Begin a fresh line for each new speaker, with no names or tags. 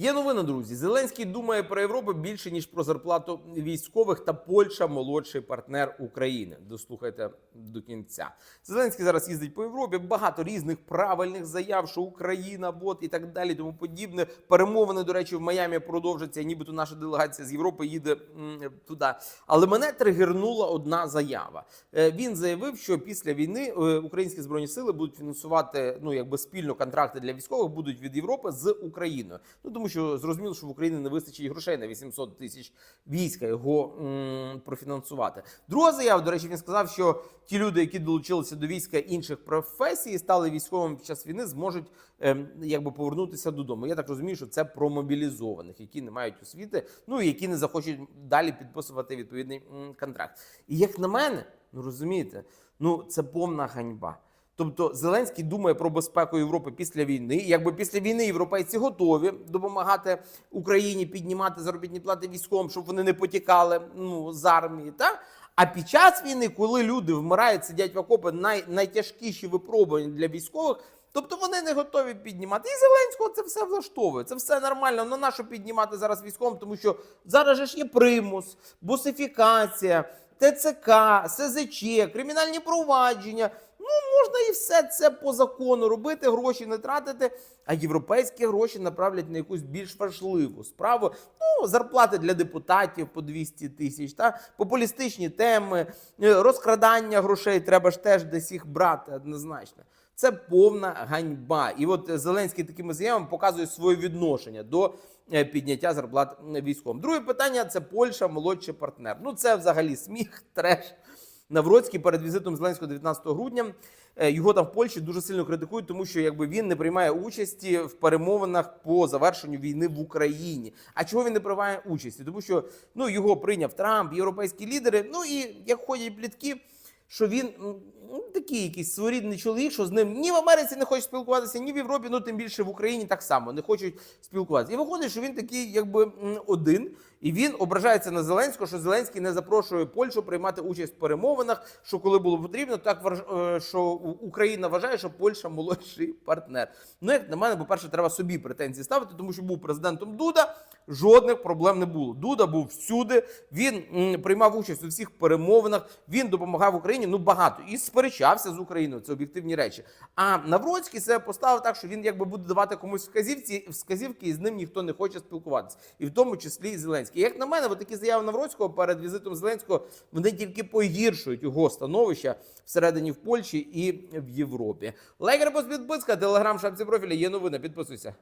Є новина, друзі. Зеленський думає про Європу більше ніж про зарплату військових та Польща молодший партнер України. Дослухайте до кінця. Зеленський зараз їздить по Європі. Багато різних правильних заяв, що Україна, вот і так далі, тому подібне. Перемовини, до речі, в Майамі продовжаться. Нібито наша делегація з Європи їде туди. Але мене тригернула одна заява. Е, Він заявив, що після війни е, українські збройні сили будуть фінансувати ну якби спільно контракти для військових будуть від Європи з Україною. Ну тому що зрозуміло, що в Україні не вистачить грошей на 800 тисяч війська його м, профінансувати. Друга заява, до речі, він сказав, що ті люди, які долучилися до війська інших професій, стали військовими під час війни, зможуть ем, якби повернутися додому. Я так розумію, що це про мобілізованих, які не мають освіти, ну і які не захочуть далі підписувати відповідний м, контракт. І як на мене, ну розумієте, ну це повна ганьба. Тобто Зеленський думає про безпеку Європи після війни. Якби після війни європейці готові допомагати Україні піднімати заробітні плати військовим, щоб вони не потікали ну, з армії. Та? А під час війни, коли люди вмирають, сидять в окопи, най, найтяжкіші випробування для військових. Тобто вони не готові піднімати. І Зеленського це все влаштовує. Це все нормально. Ну на що піднімати зараз військовим? Тому що зараз же ж є примус, бусифікація, ТЦК, СЗЧ, кримінальні провадження. Ну, можна і все це по закону робити, гроші не тратити, а європейські гроші направлять на якусь більш важливу справу. Ну, зарплати для депутатів по 200 тисяч, та популістичні теми, е, розкрадання грошей треба ж теж десь їх брати однозначно. Це повна ганьба. І от Зеленський такими заявами показує своє відношення до е, підняття зарплат військовим. Друге питання це Польща, молодший партнер. Ну це взагалі сміх, треш. Навроцький перед візитом Зеленського 19 грудня е, його там в Польщі дуже сильно критикують, тому що якби він не приймає участі в перемовинах по завершенню війни в Україні. А чого він не приймає участі? Тому що ну його прийняв Трамп, європейські лідери. Ну і як ходять плітки, що він ну, такий якийсь своєрідний чоловік, що з ним ні в Америці не хоче спілкуватися, ні в Європі, ну тим більше в Україні так само не хочуть спілкуватися. І виходить, що він такий, якби один, і він ображається на Зеленського, що Зеленський не запрошує Польщу приймати участь в перемовинах. Що коли було потрібно, так е, що Україна вважає, що Польща молодший партнер. Ну як на мене, по-перше, треба собі претензії ставити, тому що був президентом Дуда. Жодних проблем не було. Дуда був всюди. Він приймав участь у всіх перемовинах. Він допомагав Україні. Ну багато і сперечався з Україною. Це об'єктивні речі. А Навроцький себе поставив так, що він якби буде давати комусь вказівці, вказівки, і з ним ніхто не хоче спілкуватися, і в тому числі і Зеленський. Як на мене, от такі заяви Навроцького перед візитом Зеленського вони тільки погіршують його становище всередині в Польщі і в Європі. Лайк, репост, телеграм, шапці профіля. Є новини. Підписуйся.